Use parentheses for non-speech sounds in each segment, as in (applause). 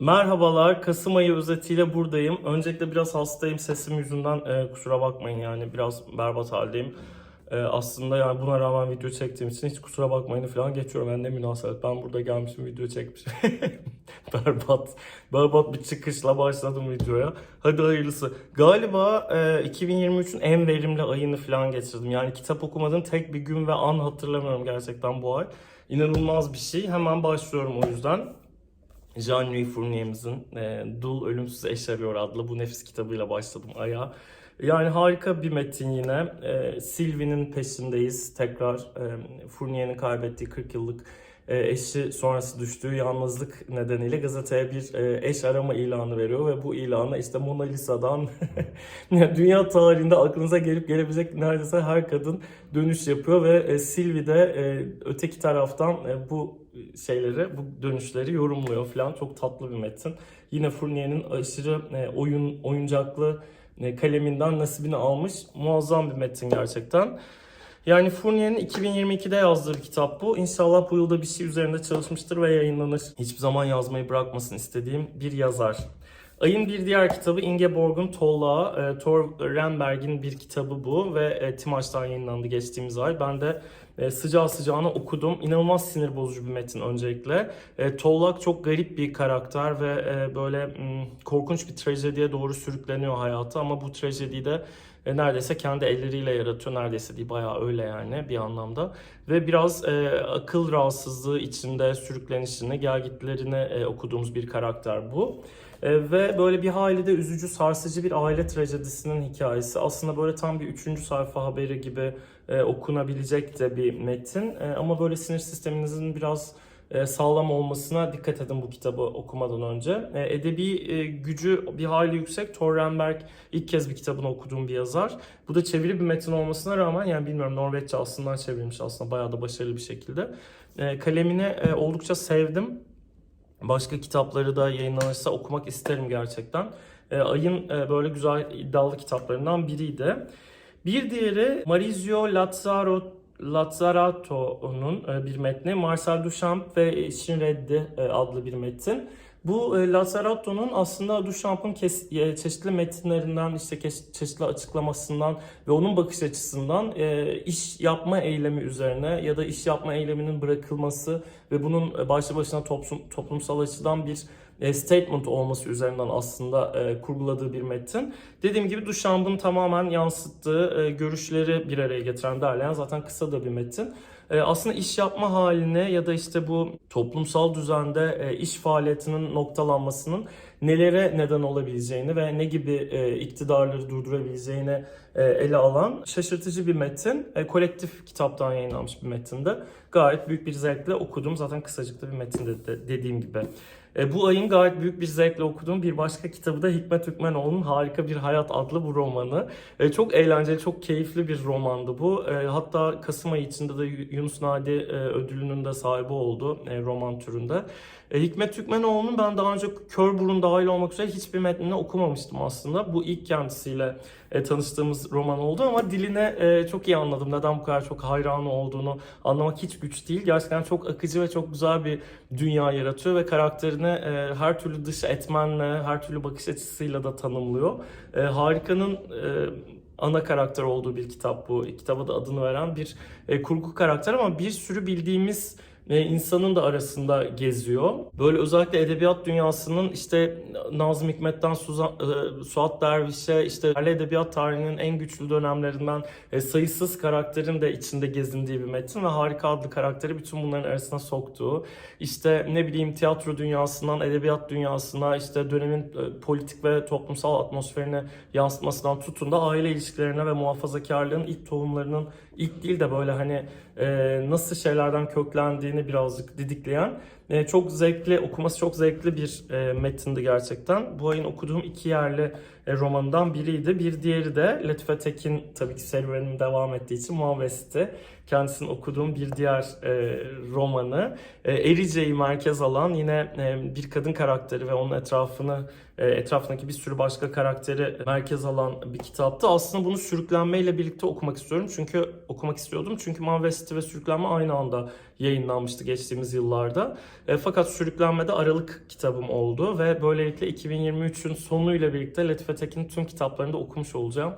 Merhabalar, Kasım ayı özetiyle buradayım. Öncelikle biraz hastayım, sesim yüzünden e, kusura bakmayın yani biraz berbat haldeyim. E, aslında yani buna rağmen video çektiğim için hiç kusura bakmayın falan geçiyorum. Yani ne münasebet, ben burada gelmişim video çekmişim. (laughs) berbat, berbat bir çıkışla başladım videoya. Hadi hayırlısı. Galiba e, 2023'ün en verimli ayını falan geçirdim. Yani kitap okumadığım tek bir gün ve an hatırlamıyorum gerçekten bu ay. İnanılmaz bir şey. Hemen başlıyorum o yüzden. Jean-Louis Fournier'imizin e, Dul Ölümsüz Eş Arıyor adlı bu nefis kitabıyla başladım aya. Yani harika bir metin yine. E, Sylvie'nin peşindeyiz. Tekrar e, Fournier'in kaybettiği 40 yıllık eşi sonrası düştüğü yalnızlık nedeniyle gazeteye bir e, eş arama ilanı veriyor ve bu ilana işte Mona Lisa'dan (laughs) dünya tarihinde aklınıza gelip gelebilecek neredeyse her kadın dönüş yapıyor ve e, Sylvie de e, öteki taraftan e, bu şeyleri, bu dönüşleri yorumluyor falan. Çok tatlı bir metin. Yine Fournier'in aşırı e, oyun oyuncaklı e, kaleminden nasibini almış. Muazzam bir metin gerçekten. Yani Fournier'in 2022'de yazdığı bir kitap bu. İnşallah bu yılda bir şey üzerinde çalışmıştır ve yayınlanır. Hiçbir zaman yazmayı bırakmasın istediğim bir yazar. Ayın bir diğer kitabı Ingeborg'un Tollağı. E, Thor Renberg'in bir kitabı bu ve e, Timaç'tan yayınlandı geçtiğimiz ay. Ben de e, sıcağı sıcağına okudum. İnanılmaz sinir bozucu bir metin öncelikle. E, Tollak çok garip bir karakter ve e, böyle m, korkunç bir trajediye doğru sürükleniyor hayatı ama bu trajediyi de e, neredeyse kendi elleriyle yaratıyor. Neredeyse değil bayağı öyle yani bir anlamda. Ve biraz e, akıl rahatsızlığı içinde sürüklenişini, gelgitlerini e, okuduğumuz bir karakter bu. E, ve böyle bir hayli de üzücü, sarsıcı bir aile trajedisinin hikayesi. Aslında böyle tam bir üçüncü sayfa haberi gibi e, okunabilecek de bir metin. E, ama böyle sinir sisteminizin biraz e, sağlam olmasına dikkat edin bu kitabı okumadan önce. E, edebi e, gücü bir hayli yüksek. Thor Renberg ilk kez bir kitabını okuduğum bir yazar. Bu da çeviri bir metin olmasına rağmen yani bilmiyorum Norveççe aslında çevrilmiş aslında bayağı da başarılı bir şekilde. Kalemini oldukça sevdim. Başka kitapları da yayınlanırsa okumak isterim gerçekten. Ayın böyle güzel iddialı kitaplarından biriydi. Bir diğeri Maurizio Lazzaro Lazzarato'nun e, bir metni. Marcel Duchamp ve İşin Reddi e, adlı bir metin. Bu e, Lazzarato'nun aslında Duchamp'ın çeşitli metinlerinden, işte çeşitli açıklamasından ve onun bakış açısından iş yapma eylemi üzerine ya da iş yapma eyleminin bırakılması ve bunun başlı başına toplum, toplumsal açıdan bir e, statement olması üzerinden aslında e, kurguladığı bir metin. Dediğim gibi Duchamp'ın tamamen yansıttığı e, görüşleri bir araya getiren, derleyen zaten kısa da bir metin. Aslında iş yapma haline ya da işte bu toplumsal düzende iş faaliyetinin noktalanmasının nelere neden olabileceğini ve ne gibi e, iktidarları durdurabileceğini e, ele alan şaşırtıcı bir metin. E, kolektif kitaptan yayınlanmış bir metinde. Gayet büyük bir zevkle okudum. Zaten kısacık da bir metinde de, dediğim gibi. E, bu ayın gayet büyük bir zevkle okuduğum bir başka kitabı da Hikmet Hükmenoğlu'nun Harika Bir Hayat adlı bu romanı. E, çok eğlenceli, çok keyifli bir romandı bu. E, hatta Kasım ayı içinde de Yunus Nadi e, ödülünün de sahibi oldu e, roman türünde. E, Hikmet Hükmenoğlu'nun ben daha önce Kör Burun dahil olmak üzere hiçbir metnini okumamıştım aslında. Bu ilk kendisiyle e, tanıştığımız roman oldu ama diline e, çok iyi anladım. Neden bu kadar çok hayranı olduğunu anlamak hiç güç değil. Gerçekten çok akıcı ve çok güzel bir dünya yaratıyor ve karakterini e, her türlü dış etmenle, her türlü bakış açısıyla da tanımlıyor. E, Harika'nın e, ana karakter olduğu bir kitap bu. Kitaba da adını veren bir e, kurgu karakter ama bir sürü bildiğimiz e, insanın da arasında geziyor. Böyle özellikle edebiyat dünyasının işte Nazım Hikmet'ten Suzan, e, Suat Derviş'e işte yerli edebiyat tarihinin en güçlü dönemlerinden e, sayısız karakterin de içinde gezindiği bir metin ve Harika adlı karakteri bütün bunların arasına soktuğu işte ne bileyim tiyatro dünyasından edebiyat dünyasına işte dönemin e, politik ve toplumsal atmosferine yansıtmasından tutun da aile ilişkilerine ve muhafazakarlığın ilk tohumlarının ilk değil de böyle hani e, nasıl şeylerden köklendiğini birazcık didikleyen e, çok zevkli okuması çok zevkli bir e, metindi gerçekten. Bu ayın okuduğum iki yerli romanından biriydi. Bir diğeri de Latife Tekin tabii ki serüvenim devam ettiği için Muhabbes'ti. Kendisinin okuduğum bir diğer e, romanı. E, Erice'yi merkez alan yine e, bir kadın karakteri ve onun etrafını e, etrafındaki bir sürü başka karakteri merkez alan bir kitaptı. Aslında bunu sürüklenmeyle birlikte okumak istiyorum. Çünkü okumak istiyordum. Çünkü Manvesti ve Sürüklenme aynı anda yayınlanmıştı geçtiğimiz yıllarda. E, fakat Sürüklenme'de Aralık kitabım oldu ve böylelikle 2023'ün sonuyla birlikte Latife Tekin'in tüm kitaplarını da okumuş olacağım.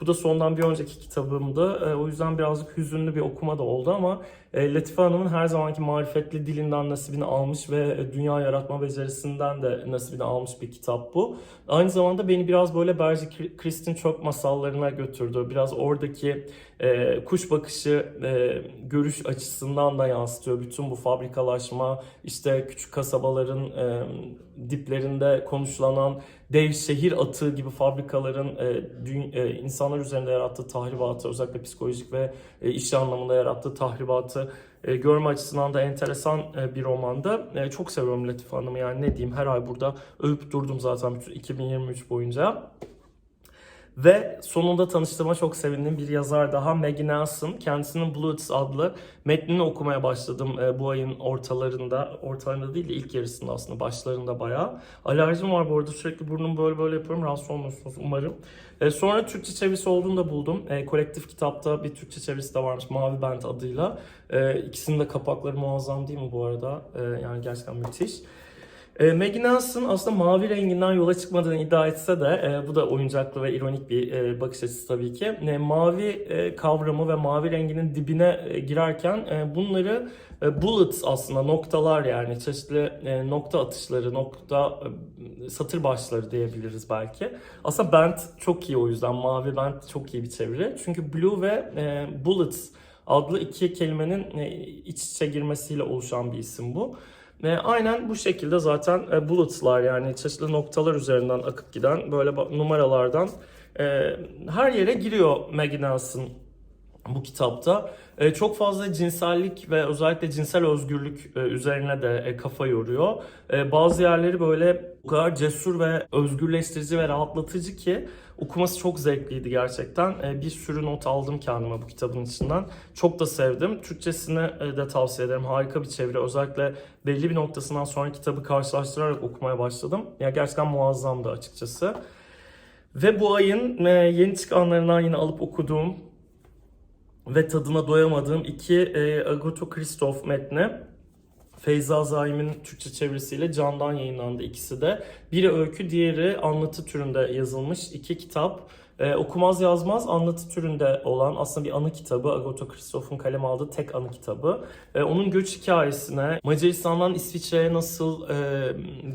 Bu da sondan bir önceki kitabımdı. E, o yüzden birazcık hüzünlü bir okuma da oldu ama Latife Hanım'ın her zamanki marifetli dilinden nasibini almış ve e, dünya yaratma becerisinden de nasibini almış bir kitap bu. Aynı zamanda beni biraz böyle Berce Kristin çok masallarına götürdü. Biraz oradaki e, kuş bakışı e, görüş açısından da yansıtıyor. Bütün bu fabrikalaşma, işte küçük kasabaların e, diplerinde konuşlanan dev şehir atığı gibi fabrikaların e, dü- e, insanlar üzerinde yarattığı tahribatı, özellikle psikolojik ve e, iş anlamında yarattığı tahribatı e, görme açısından da enteresan e, bir romanda. E, çok seviyorum Latife Hanım'ı yani ne diyeyim her ay burada övüp durdum zaten bütün 2023 boyunca. Ve sonunda tanıştığıma çok sevindiğim bir yazar daha Maggie Nelson. Kendisinin Bloods adlı metnini okumaya başladım e, bu ayın ortalarında. Ortalarında değil de ilk yarısında aslında başlarında bayağı. Alerjim var bu arada sürekli burnumu böyle böyle yapıyorum. Rahatsız olmuyorsunuz umarım. E, sonra Türkçe çevirisi olduğunu da buldum. E, kolektif kitapta bir Türkçe çevirisi de varmış Mavi Bent adıyla. İkisinin de kapakları muazzam değil mi bu arada? Yani gerçekten müthiş. E, Maggie Nelson aslında mavi renginden yola çıkmadığını iddia etse de e, bu da oyuncaklı ve ironik bir e, bakış açısı tabii ki. E, mavi e, kavramı ve mavi renginin dibine e, girerken e, bunları e, bullets aslında noktalar yani çeşitli e, nokta atışları, nokta e, satır başları diyebiliriz belki. Aslında band çok iyi o yüzden mavi band çok iyi bir çeviri. Çünkü blue ve e, bullets adlı iki kelimenin e, iç içe girmesiyle oluşan bir isim bu. Ve aynen bu şekilde zaten e, bullets'lar yani çeşitli noktalar üzerinden akıp giden böyle numaralardan e, her yere giriyor Maggie Nelson bu kitapta. E, çok fazla cinsellik ve özellikle cinsel özgürlük e, üzerine de e, kafa yoruyor. Bazı yerleri böyle o kadar cesur ve özgürleştirici ve rahatlatıcı ki okuması çok zevkliydi gerçekten. Bir sürü not aldım kendime bu kitabın içinden. Çok da sevdim. Türkçesini de tavsiye ederim. Harika bir çeviri. Özellikle belli bir noktasından sonra kitabı karşılaştırarak okumaya başladım. Ya gerçekten muazzamdı açıkçası. Ve bu ayın yeni çıkanlarından yine alıp okuduğum ve tadına doyamadığım iki e, Agatha Christoph metni. Feyza Zaim'in Türkçe çevirisiyle Can'dan yayınlandı ikisi de. Biri öykü, diğeri anlatı türünde yazılmış iki kitap. Ee, okumaz yazmaz anlatı türünde olan aslında bir anı kitabı. Agatha Christoph'un kaleme aldığı tek anı kitabı. Ee, onun göç hikayesine, Macaristan'dan İsviçre'ye nasıl e,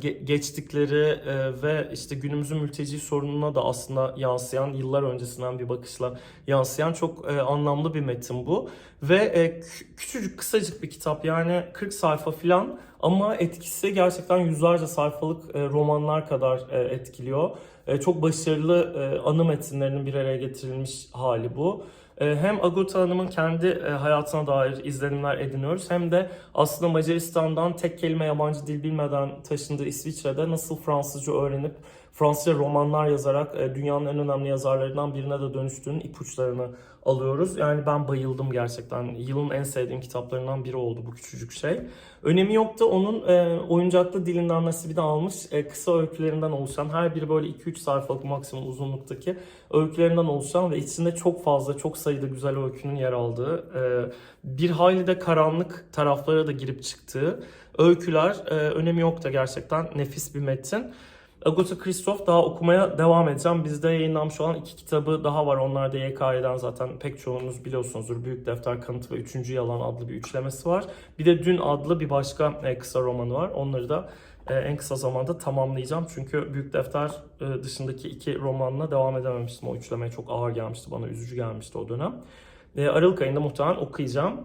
ge- geçtikleri e, ve işte günümüzün mülteci sorununa da aslında yansıyan, yıllar öncesinden bir bakışla yansıyan çok e, anlamlı bir metin bu. Ve e, kü- küçücük, kısacık bir kitap yani 40 sayfa falan ama etkisi gerçekten yüzlerce sayfalık e, romanlar kadar e, etkiliyor. E, çok başarılı e, anı metinlerinin bir araya getirilmiş hali bu. E, hem Agatha Hanım'ın kendi hayatına dair izlenimler ediniyoruz hem de aslında Macaristan'dan tek kelime yabancı dil bilmeden taşındığı İsviçre'de nasıl Fransızca öğrenip Fransızca romanlar yazarak e, dünyanın en önemli yazarlarından birine de dönüştüğünün ipuçlarını alıyoruz. Yani ben bayıldım gerçekten. Yılın en sevdiğim kitaplarından biri oldu bu küçücük şey. Önemi yok da onun e, oyuncaklı dilinden nasibini almış e, kısa öykülerinden oluşan her biri böyle 2-3 sayfalık maksimum uzunluktaki öykülerinden oluşan ve içinde çok fazla çok sayıda güzel öykünün yer aldığı e, bir hayli de karanlık taraflara da girip çıktığı öyküler e, önemi yok da gerçekten nefis bir metin. Agatha Christoph daha okumaya devam edeceğim. Bizde yayınlanmış olan iki kitabı daha var. Onlar da YK'den zaten pek çoğunuz biliyorsunuzdur. Büyük Defter Kanıtı ve Üçüncü Yalan adlı bir üçlemesi var. Bir de Dün adlı bir başka e, kısa romanı var. Onları da e, en kısa zamanda tamamlayacağım. Çünkü Büyük Defter e, dışındaki iki romanla devam edememiştim. O üçlemeye çok ağır gelmişti bana. Üzücü gelmişti o dönem. Aralık ayında muhtemelen okuyacağım.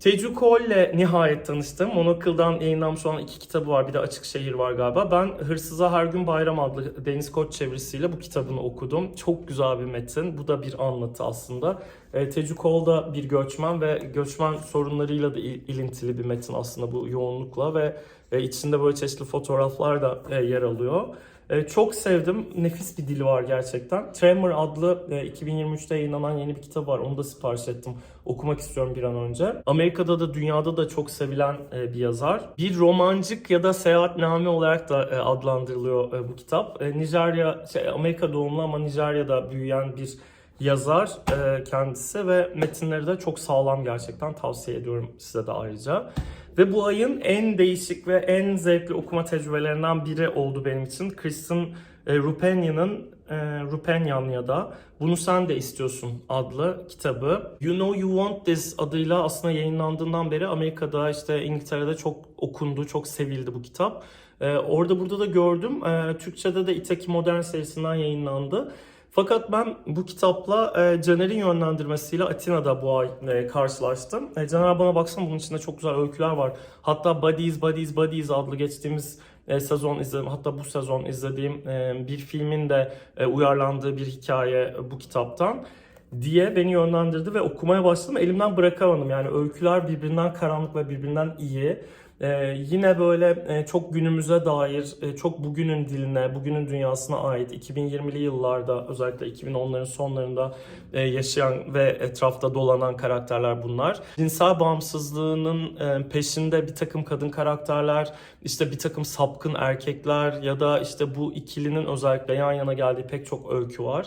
Teju Cole'le nihayet tanıştım. Monocle'dan yayınlanmış olan iki kitabı var. Bir de Açık Şehir var galiba. Ben Hırsıza Her Gün Bayram adlı Deniz Koç çevirisiyle bu kitabını okudum. Çok güzel bir metin. Bu da bir anlatı aslında. E, Teju Cole da bir göçmen ve göçmen sorunlarıyla da il- ilintili bir metin aslında bu yoğunlukla ve e, içinde böyle çeşitli fotoğraflar da e, yer alıyor. E, çok sevdim. Nefis bir dili var gerçekten. Tremor adlı e, 2023'te yayınlanan yeni bir kitap var. Onu da sipariş ettim. Okumak istiyorum bir an önce. Amerika'da da dünyada da çok sevilen e, bir yazar. Bir romancık ya da seyahatname olarak da e, adlandırılıyor e, bu kitap. E, Nijerya, şey, Amerika doğumlu ama Nijerya'da büyüyen bir yazar e, kendisi ve metinleri de çok sağlam gerçekten tavsiye ediyorum size de ayrıca. Ve bu ayın en değişik ve en zevkli okuma tecrübelerinden biri oldu benim için. Kristen e, Rupenya'nın e, Rupenyan ya da Bunu Sen de İstiyorsun adlı kitabı. You Know You Want This adıyla aslında yayınlandığından beri Amerika'da işte İngiltere'de çok okundu, çok sevildi bu kitap. E, orada burada da gördüm. E, Türkçe'de de İtaki Modern serisinden yayınlandı. Fakat ben bu kitapla e, Caner'in yönlendirmesiyle Atina'da bu ay e, karşılaştım. E, Caner bana baksana bunun içinde çok güzel öyküler var. Hatta Buddies, Buddies, Buddies adlı geçtiğimiz e, sezon izledim. Hatta bu sezon izlediğim e, bir filmin de e, uyarlandığı bir hikaye bu kitaptan diye beni yönlendirdi ve okumaya başladım. Elimden bırakamadım. Yani öyküler birbirinden karanlık ve birbirinden iyi. Ee, yine böyle e, çok günümüze dair, e, çok bugünün diline, bugünün dünyasına ait 2020'li yıllarda özellikle 2010'ların sonlarında e, yaşayan ve etrafta dolanan karakterler bunlar. Cinsel bağımsızlığının e, peşinde bir takım kadın karakterler, işte bir takım sapkın erkekler ya da işte bu ikilinin özellikle yan yana geldiği pek çok öykü var.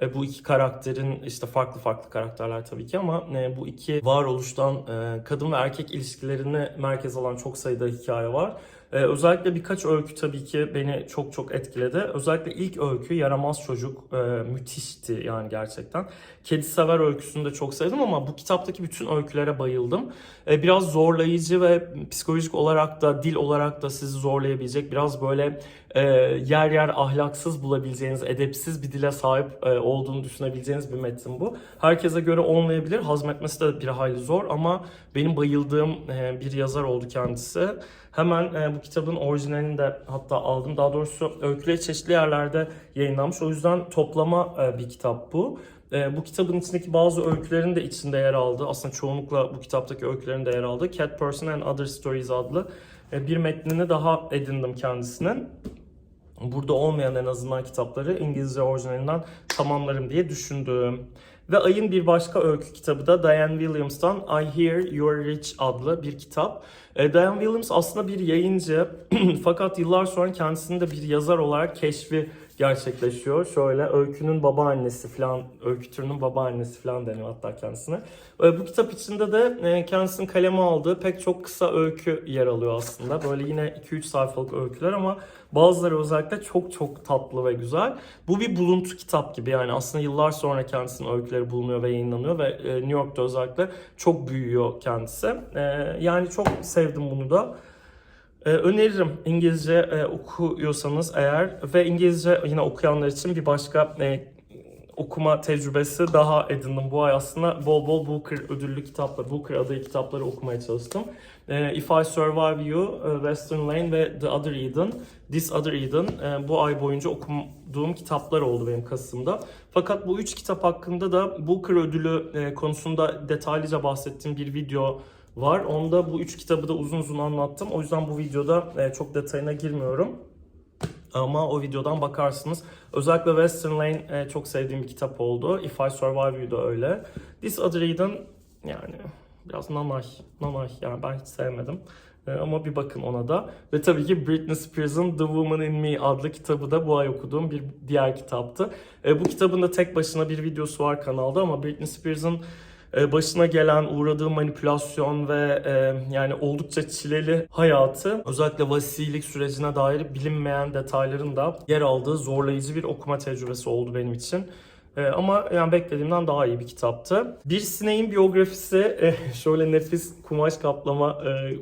E, bu iki karakterin işte farklı farklı karakterler tabii ki ama e, bu iki varoluştan e, kadın ve erkek ilişkilerini merkez alan çok sayıda hikaye var. Özellikle birkaç öykü tabii ki beni çok çok etkiledi. Özellikle ilk öykü Yaramaz Çocuk e, müthişti yani gerçekten. Kedi Sever öyküsünü de çok sevdim ama bu kitaptaki bütün öykülere bayıldım. Biraz zorlayıcı ve psikolojik olarak da dil olarak da sizi zorlayabilecek biraz böyle e, yer yer ahlaksız bulabileceğiniz, edepsiz bir dile sahip e, olduğunu düşünebileceğiniz bir metin bu. Herkese göre olmayabilir. Hazmetmesi de bir hayli zor ama benim bayıldığım e, bir yazar oldu kendisi. Hemen e, bu kitabın orijinalini de hatta aldım. Daha doğrusu öyküleri çeşitli yerlerde yayınlanmış. O yüzden toplama e, bir kitap bu. E, bu kitabın içindeki bazı öykülerin de içinde yer aldı. Aslında çoğunlukla bu kitaptaki öykülerin de yer aldı. Cat Person and Other Stories adlı e, bir metnini daha edindim kendisinin. Burada olmayan en azından kitapları İngilizce orijinalinden tamamlarım diye düşündüm. Ve ayın bir başka öykü kitabı da Diane Williams'tan I Hear You're Rich adlı bir kitap. E, Diane Williams aslında bir yayıncı (clears throat) fakat yıllar sonra kendisini de bir yazar olarak keşfi gerçekleşiyor. Şöyle öykünün babaannesi falan, öykü türünün babaannesi falan deniyor hatta kendisine. Bu kitap içinde de e, kendisinin kaleme aldığı pek çok kısa öykü yer alıyor aslında. Böyle yine 2-3 sayfalık öyküler ama bazıları özellikle çok çok tatlı ve güzel. Bu bir buluntu kitap gibi yani aslında yıllar sonra kendisinin öyküleri bulunuyor ve yayınlanıyor ve e, New York'ta özellikle çok büyüyor kendisi. E, yani çok sevdim bunu da. Ee, öneririm İngilizce e, okuyorsanız eğer ve İngilizce yine okuyanlar için bir başka e, okuma tecrübesi daha edindim bu ay aslında bol bol Booker ödüllü kitapları, Booker adayı kitapları okumaya çalıştım. E, If I Survive You, e, Western Lane ve The Other Eden, This Other Eden e, bu ay boyunca okuduğum kitaplar oldu benim Kasım'da. Fakat bu üç kitap hakkında da Booker ödülü e, konusunda detaylıca bahsettiğim bir video var. Onda bu üç kitabı da uzun uzun anlattım. O yüzden bu videoda e, çok detayına girmiyorum. Ama o videodan bakarsınız. Özellikle Western Lane e, çok sevdiğim bir kitap oldu. If I Survive You da öyle. This Other Eden yani biraz nanay. Nanay yani ben hiç sevmedim. E, ama bir bakın ona da. Ve tabii ki Britney Spears'ın The Woman in Me adlı kitabı da bu ay okuduğum bir diğer kitaptı. Bu kitabın da tek başına bir videosu var kanalda ama Britney Spears'ın başına gelen uğradığı manipülasyon ve e, yani oldukça çileli hayatı özellikle vasilik sürecine dair bilinmeyen detayların da yer aldığı zorlayıcı bir okuma tecrübesi oldu benim için. E, ama yani beklediğimden daha iyi bir kitaptı. Bir sineğin biyografisi e, (laughs) şöyle nefis kumaş kaplama e,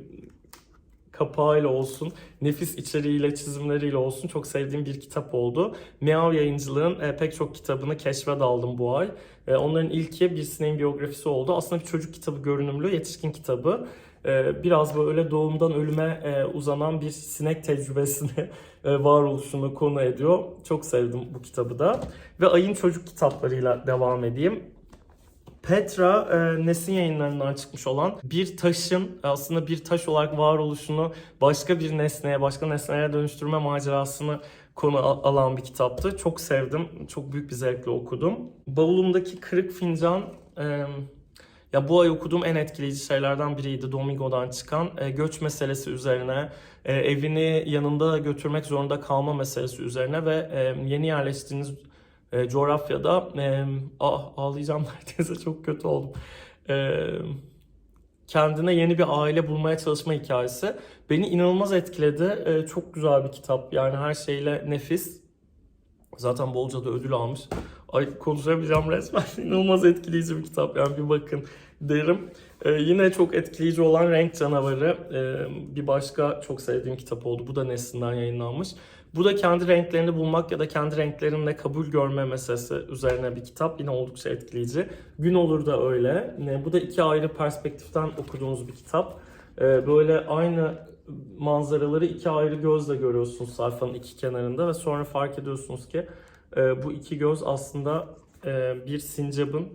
kapağıyla olsun, nefis içeriğiyle, çizimleriyle olsun çok sevdiğim bir kitap oldu. Meav Yayıncılığın e, pek çok kitabını keşfe daldım bu ay. E, onların ilki bir sineğin biyografisi oldu. Aslında bir çocuk kitabı görünümlü, yetişkin kitabı. E, biraz böyle doğumdan ölüme uzanan bir sinek tecrübesini (laughs) varoluşunu konu ediyor. Çok sevdim bu kitabı da. Ve ayın çocuk kitaplarıyla devam edeyim. Petra e, Nesin yayınlarından çıkmış olan bir taşın aslında bir taş olarak varoluşunu başka bir nesneye, başka nesnelere dönüştürme macerasını konu al- alan bir kitaptı. Çok sevdim. Çok büyük bir zevkle okudum. Bavulumdaki kırık fincan e, ya bu ay okuduğum en etkileyici şeylerden biriydi Domingo'dan çıkan. E, göç meselesi üzerine, e, evini yanında götürmek zorunda kalma meselesi üzerine ve e, yeni yerleştiğiniz e, coğrafyada e, ah, ağlayacağım (laughs) neredeyse çok kötü oldum. E, kendine yeni bir aile bulmaya çalışma hikayesi beni inanılmaz etkiledi. E, çok güzel bir kitap yani her şeyle nefis. Zaten bolca da ödül almış. Ay konuşamayacağım resmen. (laughs) İnanılmaz etkileyici bir kitap yani bir bakın derim. Ee, yine çok etkileyici olan Renk Canavarı ee, bir başka çok sevdiğim kitap oldu. Bu da Nesli'nden yayınlanmış. Bu da kendi renklerini bulmak ya da kendi renklerinle kabul görme meselesi üzerine bir kitap. Yine oldukça etkileyici. Gün olur da öyle. Bu da iki ayrı perspektiften okuduğunuz bir kitap. Ee, Böyle aynı manzaraları iki ayrı gözle görüyorsunuz sayfanın iki kenarında ve sonra fark ediyorsunuz ki e, bu iki göz aslında e, bir sincapın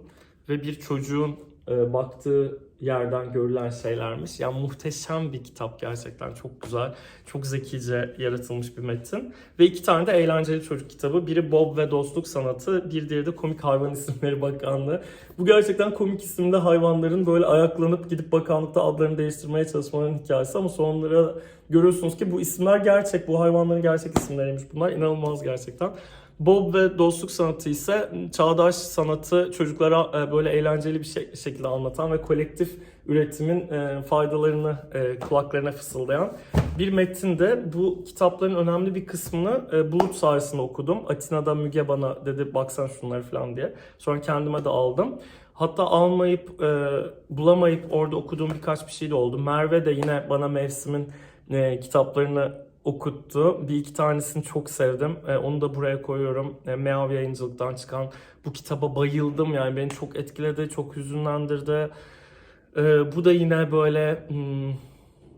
ve bir çocuğun e, baktığı yerden görülen şeylermiş. Yani muhteşem bir kitap gerçekten çok güzel, çok zekice yaratılmış bir metin. Ve iki tane de eğlenceli çocuk kitabı. Biri Bob ve Dostluk Sanatı, bir diğeri de Komik Hayvan İsimleri Bakanlığı. Bu gerçekten komik isimli hayvanların böyle ayaklanıp gidip bakanlıkta adlarını değiştirmeye çalışmalarının hikayesi ama sonlara görüyorsunuz ki bu isimler gerçek, bu hayvanların gerçek isimleriymiş bunlar. İnanılmaz gerçekten. Bob ve dostluk sanatı ise çağdaş sanatı çocuklara e, böyle eğlenceli bir şekilde anlatan ve kolektif üretimin e, faydalarını e, kulaklarına fısıldayan bir metinde bu kitapların önemli bir kısmını e, Bulut sayesinde okudum. Atina'da Müge bana dedi baksan şunları falan diye. Sonra kendime de aldım. Hatta almayıp, bulamayıp orada okuduğum birkaç bir şey de oldu. Merve de yine bana mevsimin kitaplarını okuttu. Bir iki tanesini çok sevdim. E, onu da buraya koyuyorum. E, Meav yayıncılıktan çıkan bu kitaba bayıldım. Yani beni çok etkiledi, çok hüzünlendirdi. E, bu da yine böyle hmm,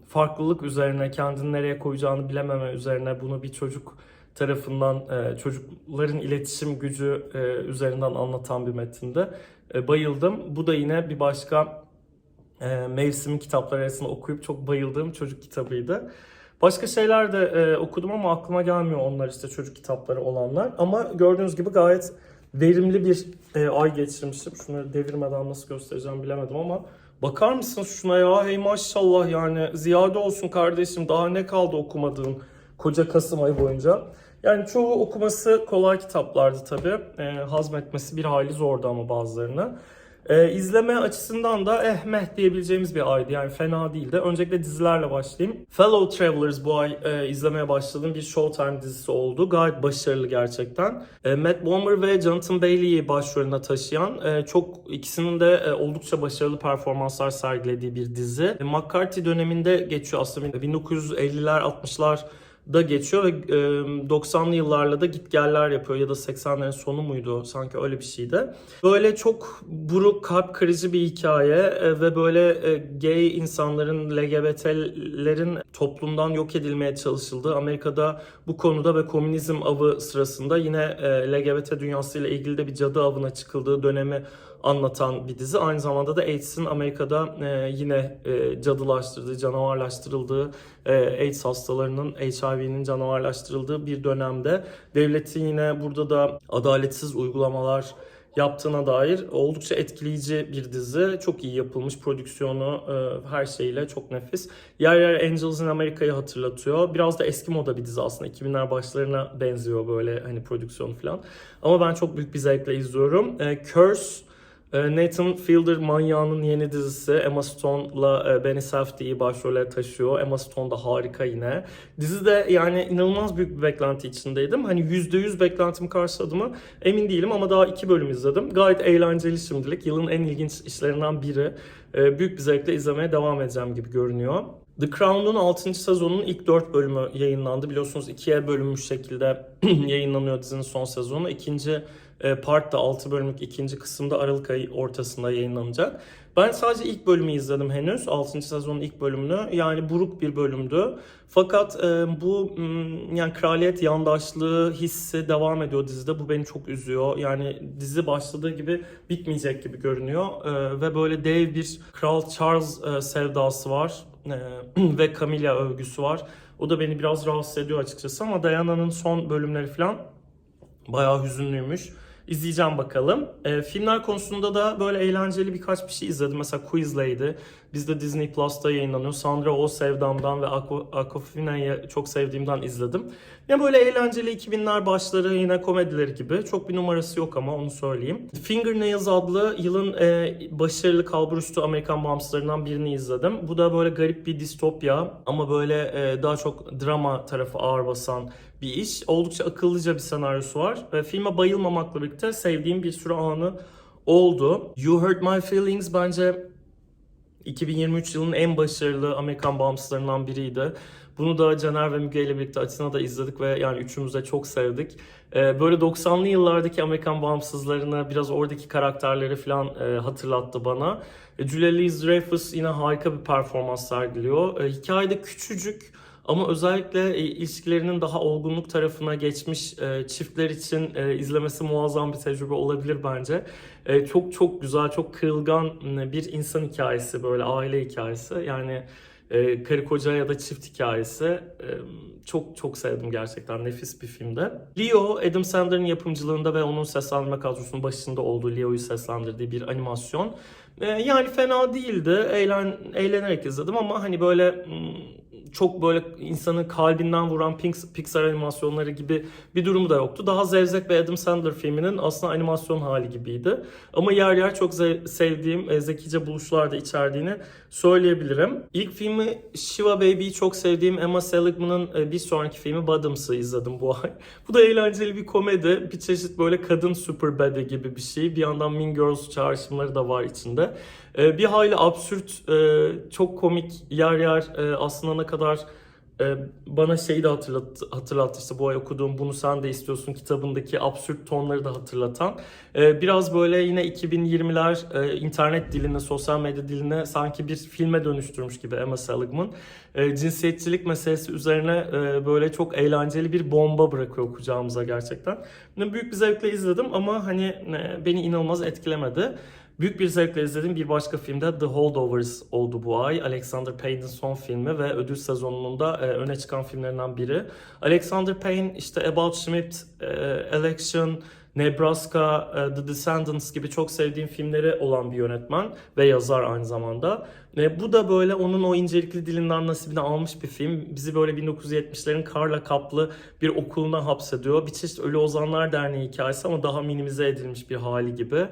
farklılık üzerine, kendini nereye koyacağını bilememe üzerine bunu bir çocuk tarafından e, çocukların iletişim gücü e, üzerinden anlatan bir metinde. E, bayıldım. Bu da yine bir başka e, mevsimin kitapları arasında okuyup çok bayıldığım çocuk kitabıydı. Başka şeyler de e, okudum ama aklıma gelmiyor onlar işte çocuk kitapları olanlar. Ama gördüğünüz gibi gayet verimli bir e, ay geçirmişim. Şunu devirmeden nasıl göstereceğim bilemedim ama bakar mısınız şuna ya hey maşallah yani ziyade olsun kardeşim daha ne kaldı okumadığın koca Kasım ayı boyunca. Yani çoğu okuması kolay kitaplardı tabii. E, hazmetmesi bir hayli zordu ama bazılarını. Ee, izleme açısından da eh meh diyebileceğimiz bir aydı yani fena değildi. Öncelikle dizilerle başlayayım. Fellow Travelers bu ay e, izlemeye başladığım bir Showtime dizisi oldu. Gayet başarılı gerçekten. E, Matt Bomer ve Jonathan Bailey'i başrolüne taşıyan e, çok ikisinin de e, oldukça başarılı performanslar sergilediği bir dizi. E, McCarthy döneminde geçiyor aslında 1950'ler 60'lar da geçiyor ve e, 90'lı yıllarla da gitgeller yapıyor ya da 80'lerin sonu muydu sanki öyle bir şeydi. Böyle çok buruk kalp kırıcı bir hikaye ve böyle gay insanların LGBT'lerin toplumdan yok edilmeye çalışıldığı Amerika'da bu konuda ve komünizm avı sırasında yine LGBT dünyasıyla ilgili de bir cadı avına çıkıldığı dönemi anlatan bir dizi. Aynı zamanda da AIDS'in Amerika'da e, yine e, cadılaştırdığı, canavarlaştırıldığı, e, AIDS hastalarının HIV'nin canavarlaştırıldığı bir dönemde devletin yine burada da adaletsiz uygulamalar yaptığına dair oldukça etkileyici bir dizi. Çok iyi yapılmış prodüksiyonu e, her şeyle çok nefis. Yer yer Angels in America'yı hatırlatıyor. Biraz da eski moda bir dizi aslında. 2000'ler başlarına benziyor böyle hani prodüksiyonu falan. Ama ben çok büyük bir zevkle izliyorum. E, Curse Nathan Fielder Manyağı'nın yeni dizisi Emma Stone'la e, Benny Safdie'yi başrole taşıyor. Emma Stone da harika yine. Dizide yani inanılmaz büyük bir beklenti içindeydim. Hani %100 beklentimi karşıladı mı emin değilim ama daha iki bölüm izledim. Gayet eğlenceli şimdilik. Yılın en ilginç işlerinden biri. E, Büyük bir zevkle izlemeye devam edeceğim gibi görünüyor. The Crown'un 6. sezonunun ilk 4 bölümü yayınlandı. Biliyorsunuz ikiye bölünmüş şekilde (clears throat) yayınlanıyor dizinin son sezonu. İkinci part da 6 bölümlük ikinci kısımda Aralık ayı ortasında yayınlanacak. Ben sadece ilk bölümü izledim henüz. 6. sezonun ilk bölümünü. Yani buruk bir bölümdü. Fakat e, bu yani kraliyet yandaşlığı hissi devam ediyor dizide. Bu beni çok üzüyor. Yani dizi başladığı gibi bitmeyecek gibi görünüyor. E, ve böyle dev bir Kral Charles e, sevdası var. E, (clears throat) ve Camilla övgüsü var. O da beni biraz rahatsız ediyor açıkçası ama Diana'nın son bölümleri falan bayağı hüzünlüymüş. İzleyeceğim bakalım. E, filmler konusunda da böyle eğlenceli birkaç bir şey izledim. Mesela Quiz Lady. Bizde Disney Plus'ta yayınlanıyor. Sandra O Sevdam'dan ve Aqu- Aquafina'yı çok sevdiğimden izledim. Ya böyle eğlenceli 2000'ler başları yine komedileri gibi. Çok bir numarası yok ama onu söyleyeyim. Fingernails adlı yılın e, başarılı kalburüstü Amerikan bağımsızlarından birini izledim. Bu da böyle garip bir distopya ama böyle e, daha çok drama tarafı ağır basan bir iş. Oldukça akıllıca bir senaryosu var. E, filme bayılmamakla birlikte sevdiğim bir sürü anı oldu. You Hurt My Feelings bence 2023 yılının en başarılı Amerikan bağımsızlarından biriydi. Bunu da Caner ve Müge ile birlikte Atina'da izledik ve yani üçümüz de çok sevdik. Ee, böyle 90'lı yıllardaki Amerikan bağımsızlarını biraz oradaki karakterleri falan e, hatırlattı bana. E, Julia Louis-Dreyfus yine harika bir performans sergiliyor. E, hikayede küçücük ama özellikle e, ilişkilerinin daha olgunluk tarafına geçmiş e, çiftler için e, izlemesi muazzam bir tecrübe olabilir bence. Çok çok güzel, çok kırılgan bir insan hikayesi böyle aile hikayesi. Yani karı koca ya da çift hikayesi. Çok çok sevdim gerçekten. Nefis bir filmde. Leo, Adam Sandler'ın yapımcılığında ve onun seslendirme kadrosunun başında olduğu Leo'yu seslendirdiği bir animasyon. Yani fena değildi. Eğlen, eğlenerek izledim ama hani böyle çok böyle insanın kalbinden vuran Pix- Pixar animasyonları gibi bir durumu da yoktu. Daha zevzek ve Adam Sandler filminin aslında animasyon hali gibiydi. Ama yer yer çok sevdiğim e, zekice buluşlar da içerdiğini söyleyebilirim. İlk filmi Shiva Baby'yi çok sevdiğim Emma Seligman'ın e, bir sonraki filmi Bottoms'ı izledim bu ay. (laughs) Bu da eğlenceli bir komedi. Bir çeşit böyle kadın super bad gibi bir şey. Bir yandan Mean Girls çağrışımları da var içinde. E, bir hayli absürt, e, çok komik yer yer e, aslında ne kadar e, bana şeyi de hatırlattı, hatırlattı işte bu ay okuduğum Bunu Sen de istiyorsun kitabındaki absürt tonları da hatırlatan. Biraz böyle yine 2020'ler e, internet diline, sosyal medya diline sanki bir filme dönüştürmüş gibi Emma Seligman. Cinsiyetçilik meselesi üzerine böyle çok eğlenceli bir bomba bırakıyor kucağımıza gerçekten. Büyük bir zevkle izledim ama hani beni inanılmaz etkilemedi. Büyük bir zevkle izlediğim bir başka filmde The Holdovers oldu bu ay. Alexander Payne'in son filmi ve ödül sezonunun da e, öne çıkan filmlerinden biri. Alexander Payne işte About Schmidt, e, Election, Nebraska, e, The Descendants gibi çok sevdiğim filmleri olan bir yönetmen ve yazar aynı zamanda. E, bu da böyle onun o incelikli dilinden nasibini almış bir film. Bizi böyle 1970'lerin karla kaplı bir okuluna hapsediyor. Bir çeşit Ölü Ozanlar Derneği hikayesi ama daha minimize edilmiş bir hali gibi.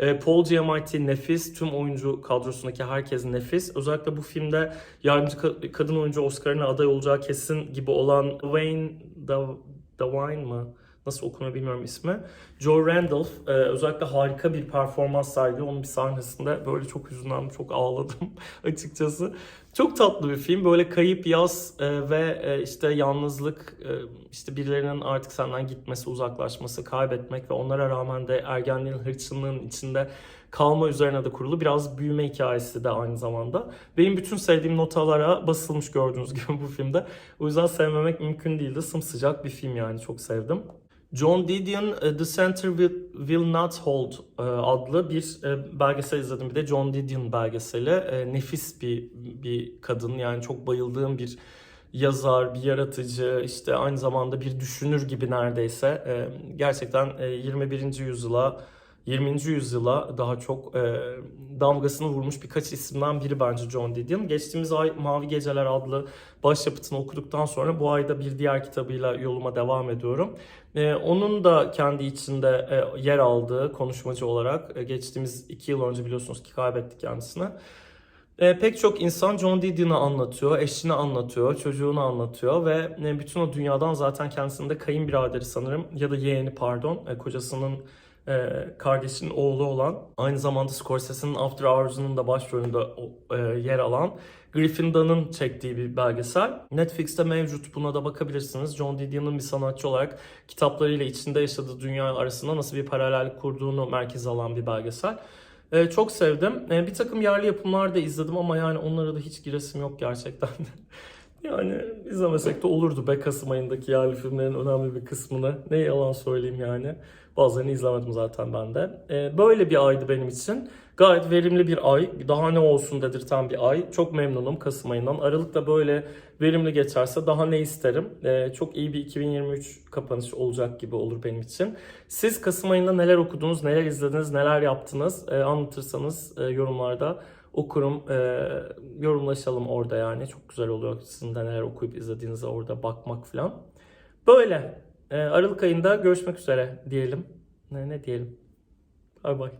E, Paul Giamatti nefis. Tüm oyuncu kadrosundaki herkes nefis. Özellikle bu filmde yardımcı ka- kadın oyuncu Oscar'ına aday olacağı kesin gibi olan Wayne Da- Davine mı? Nasıl okunuyor bilmiyorum ismi. Joe Randolph e, özellikle harika bir performans sergiliyor. Onun bir sahnesinde böyle çok hüzünlendim, çok ağladım (laughs) açıkçası. Çok tatlı bir film. Böyle kayıp yaz e, ve e, işte yalnızlık, e, işte birilerinin artık senden gitmesi, uzaklaşması, kaybetmek ve onlara rağmen de ergenliğin, hırçınlığın içinde kalma üzerine de kurulu biraz büyüme hikayesi de aynı zamanda. Benim bütün sevdiğim notalara basılmış gördüğünüz (laughs) gibi bu filmde. O yüzden sevmemek mümkün değildi. Sımsıcak bir film yani çok sevdim. John Didion e, The Center Will, Will Not Hold e, adlı bir e, belgesel izledim. Bir de John Didion belgeseli. Nefis bir bir kadın yani çok bayıldığım bir yazar, bir yaratıcı, işte aynı zamanda bir düşünür gibi neredeyse. Gerçekten e, 21. yüzyıla 20. yüzyıla daha çok e, damgasını vurmuş birkaç isimden biri bence John Didion. Geçtiğimiz ay Mavi Geceler adlı başyapıtını okuduktan sonra bu ayda bir diğer kitabıyla yoluma devam ediyorum. E, onun da kendi içinde e, yer aldığı konuşmacı olarak e, geçtiğimiz iki yıl önce biliyorsunuz ki kaybettik kendisini. E, pek çok insan John Didion'u anlatıyor, eşini anlatıyor, çocuğunu anlatıyor ve e, bütün o dünyadan zaten kendisinin de kayınbiraderi sanırım ya da yeğeni pardon, e, kocasının e, kardeşinin oğlu olan aynı zamanda Scorsese'nin After Hours'unun da başrolünde e, yer alan Griffin Dunn'ın çektiği bir belgesel. Netflix'te mevcut buna da bakabilirsiniz. John Didion'un bir sanatçı olarak kitaplarıyla içinde yaşadığı dünya arasında nasıl bir paralellik kurduğunu merkeze alan bir belgesel. Ee, çok sevdim. Ee, bir takım yerli yapımlar da izledim ama yani onlara da hiç giresim yok gerçekten. (laughs) yani izlemesek de olurdu be Kasım ayındaki yerli filmlerin önemli bir kısmını. Ne yalan söyleyeyim yani. Bazılarını izlemedim zaten ben de. Ee, böyle bir aydı benim için. Gayet verimli bir ay. Daha ne olsun dedirten bir ay. Çok memnunum Kasım ayından. Aralık da böyle verimli geçerse daha ne isterim. Ee, çok iyi bir 2023 kapanış olacak gibi olur benim için. Siz Kasım ayında neler okudunuz, neler izlediniz, neler yaptınız Ee, anlatırsanız e, yorumlarda okurum. Ee, yorumlaşalım orada yani. Çok güzel oluyor sizin de neler okuyup izlediğinize orada bakmak falan. Böyle. Ee, Aralık ayında görüşmek üzere diyelim. Ne, ne diyelim? Bay bay.